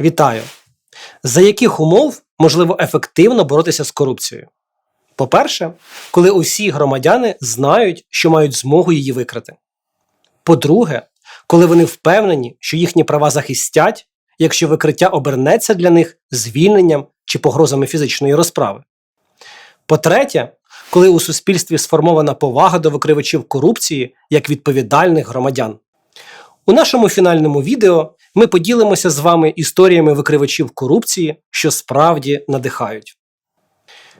Вітаю! За яких умов можливо ефективно боротися з корупцією? По-перше, коли усі громадяни знають, що мають змогу її викрити. По-друге, коли вони впевнені, що їхні права захистять, якщо викриття обернеться для них звільненням чи погрозами фізичної розправи. По-третє, коли у суспільстві сформована повага до викривачів корупції як відповідальних громадян. У нашому фінальному відео ми поділимося з вами історіями викривачів корупції, що справді надихають.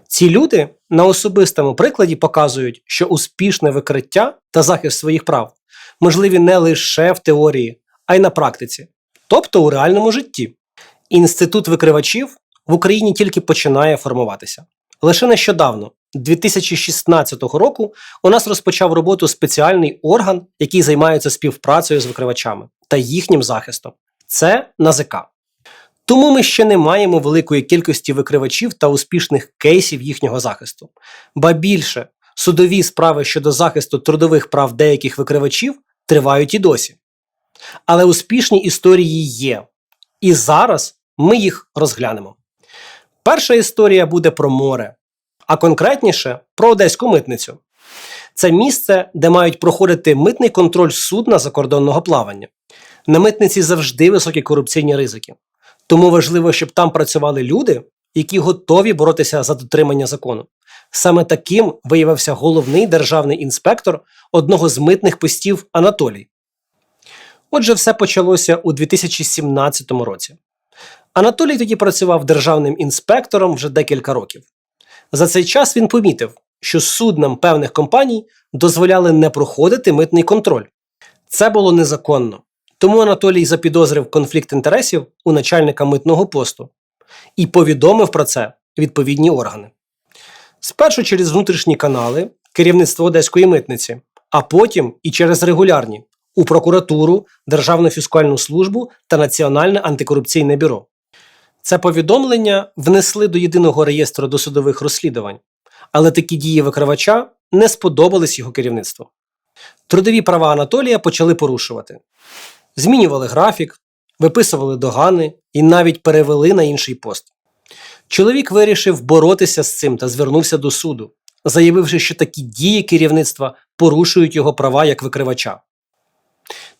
Ці люди на особистому прикладі показують, що успішне викриття та захист своїх прав можливі не лише в теорії, а й на практиці, тобто у реальному житті. Інститут викривачів в Україні тільки починає формуватися. Лише нещодавно, 2016 року, у нас розпочав роботу спеціальний орган, який займається співпрацею з викривачами та їхнім захистом. Це НАЗК. Тому ми ще не маємо великої кількості викривачів та успішних кейсів їхнього захисту. Ба більше, судові справи щодо захисту трудових прав деяких викривачів тривають і досі. Але успішні історії є. І зараз ми їх розглянемо. Перша історія буде про море, а конкретніше про одеську митницю. Це місце, де мають проходити митний контроль судна закордонного плавання. На митниці завжди високі корупційні ризики. Тому важливо, щоб там працювали люди, які готові боротися за дотримання закону. Саме таким виявився головний державний інспектор одного з митних постів Анатолій. Отже, все почалося у 2017 році. Анатолій тоді працював державним інспектором вже декілька років. За цей час він помітив, що суднам певних компаній дозволяли не проходити митний контроль. Це було незаконно. Тому Анатолій запідозрив конфлікт інтересів у начальника митного посту і повідомив про це відповідні органи. Спершу через внутрішні канали керівництво Одеської митниці, а потім і через регулярні у прокуратуру, Державну фіскальну службу та Національне антикорупційне бюро. Це повідомлення внесли до єдиного реєстру досудових розслідувань, але такі дії викривача не сподобались його керівництву. Трудові права Анатолія почали порушувати. Змінювали графік, виписували догани і навіть перевели на інший пост. Чоловік вирішив боротися з цим та звернувся до суду, заявивши, що такі дії керівництва порушують його права як викривача.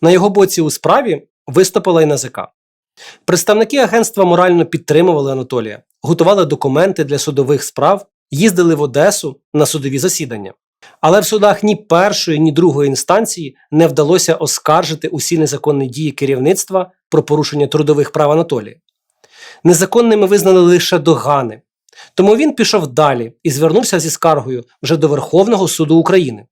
На його боці у справі виступила й НАЗК. Представники агентства морально підтримували Анатолія, готували документи для судових справ, їздили в Одесу на судові засідання. Але в судах ні першої, ні другої інстанції не вдалося оскаржити усі незаконні дії керівництва про порушення трудових прав Анатолія. Незаконними визнали лише догани. Тому він пішов далі і звернувся зі скаргою вже до Верховного суду України.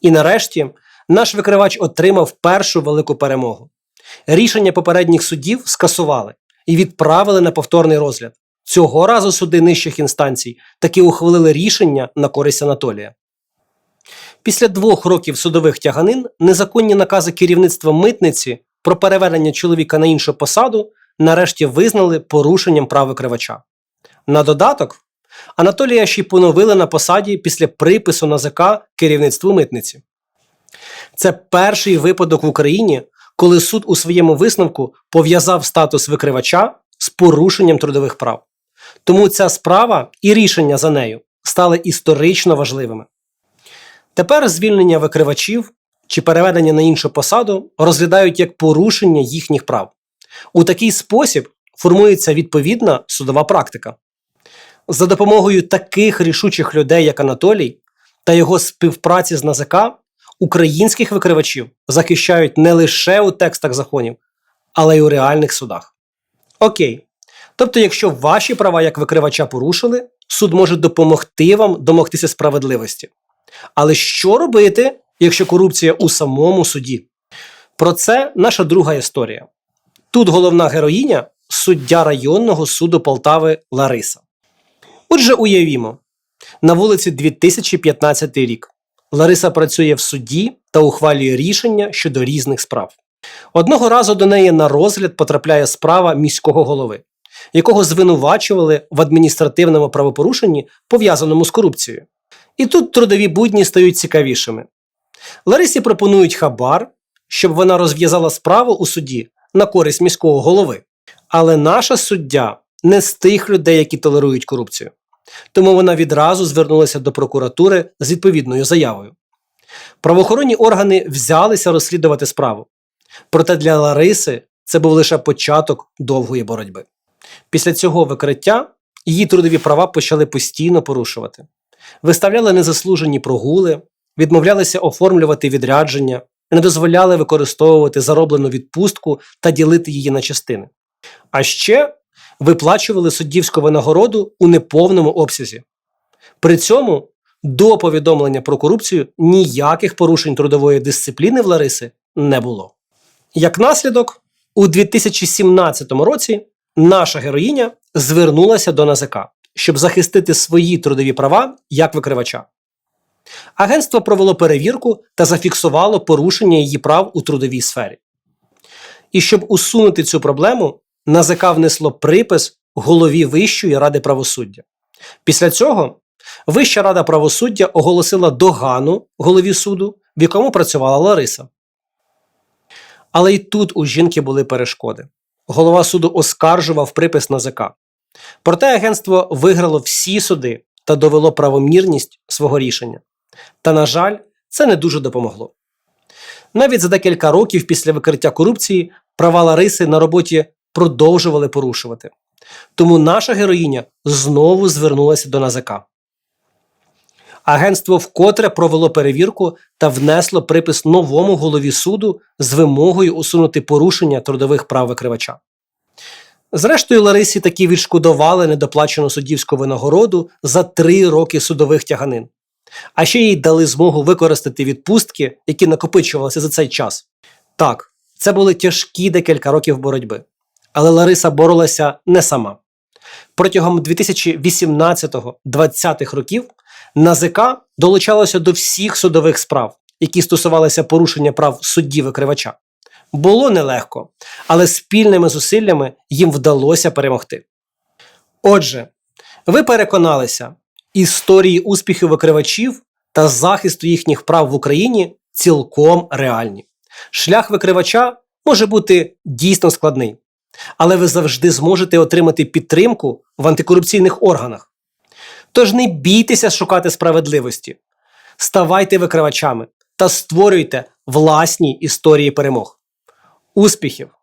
І нарешті наш викривач отримав першу велику перемогу. Рішення попередніх судів скасували і відправили на повторний розгляд. Цього разу суди нижчих інстанцій таки ухвалили рішення на користь Анатолія. Після двох років судових тяганин незаконні накази керівництва митниці про переведення чоловіка на іншу посаду нарешті визнали порушенням прав викривача. На додаток, Анатолія ще й поновили на посаді після припису НАЗК керівництву митниці. Це перший випадок в Україні, коли суд у своєму висновку пов'язав статус викривача з порушенням трудових прав. Тому ця справа і рішення за нею стали історично важливими. Тепер звільнення викривачів чи переведення на іншу посаду розглядають як порушення їхніх прав. У такий спосіб формується відповідна судова практика. За допомогою таких рішучих людей, як Анатолій, та його співпраці з НАЗК, українських викривачів захищають не лише у текстах законів, але й у реальних судах. Окей. Тобто, якщо ваші права як викривача порушили, суд може допомогти вам домогтися справедливості. Але що робити, якщо корупція у самому суді? Про це наша друга історія. Тут головна героїня суддя районного суду Полтави Лариса. Отже, уявімо, на вулиці 2015 рік Лариса працює в суді та ухвалює рішення щодо різних справ. Одного разу до неї на розгляд потрапляє справа міського голови, якого звинувачували в адміністративному правопорушенні, пов'язаному з корупцією. І тут трудові будні стають цікавішими. Ларисі пропонують хабар, щоб вона розв'язала справу у суді на користь міського голови. Але наша суддя не з тих людей, які толерують корупцію. Тому вона відразу звернулася до прокуратури з відповідною заявою. Правоохоронні органи взялися розслідувати справу. Проте для Лариси це був лише початок довгої боротьби. Після цього викриття її трудові права почали постійно порушувати. Виставляли незаслужені прогули, відмовлялися оформлювати відрядження, не дозволяли використовувати зароблену відпустку та ділити її на частини. А ще виплачували суддівську винагороду у неповному обсязі. При цьому до повідомлення про корупцію ніяких порушень трудової дисципліни в Лариси не було. Як наслідок, у 2017 році наша героїня звернулася до НАЗК, щоб захистити свої трудові права як викривача. Агентство провело перевірку та зафіксувало порушення її прав у трудовій сфері. І щоб усунути цю проблему, НАЗК внесло припис голові Вищої ради правосуддя. Після цього Вища рада правосуддя оголосила догану голові суду, в якому працювала Лариса. Але й тут у жінки були перешкоди. Голова суду оскаржував припис НАЗК. Проте агентство виграло всі суди та довело правомірність свого рішення. Та, на жаль, це не дуже допомогло. Навіть за декілька років після викриття корупції права Лариси на роботі продовжували порушувати. Тому наша героїня знову звернулася до НАЗК. Агентство вкотре провело перевірку та внесло припис новому голові суду з вимогою усунути порушення трудових прав викривача. Зрештою, Ларисі таки відшкодували недоплачену суддівську винагороду за три роки судових тяганин. А ще їй дали змогу використати відпустки, які накопичувалися за цей час. Так, це були тяжкі декілька років боротьби. Але Лариса боролася не сама. Протягом 2018-2020 років НАЗК долучалося до всіх судових справ, які стосувалися порушення прав судді викривача. Було нелегко, але спільними зусиллями їм вдалося перемогти. Отже, ви переконалися, історії успіхів викривачів та захисту їхніх прав в Україні цілком реальні. Шлях викривача може бути дійсно складний, але ви завжди зможете отримати підтримку в антикорупційних органах. Тож не бійтеся шукати справедливості, ставайте викривачами та створюйте власні історії перемог. Успіхів!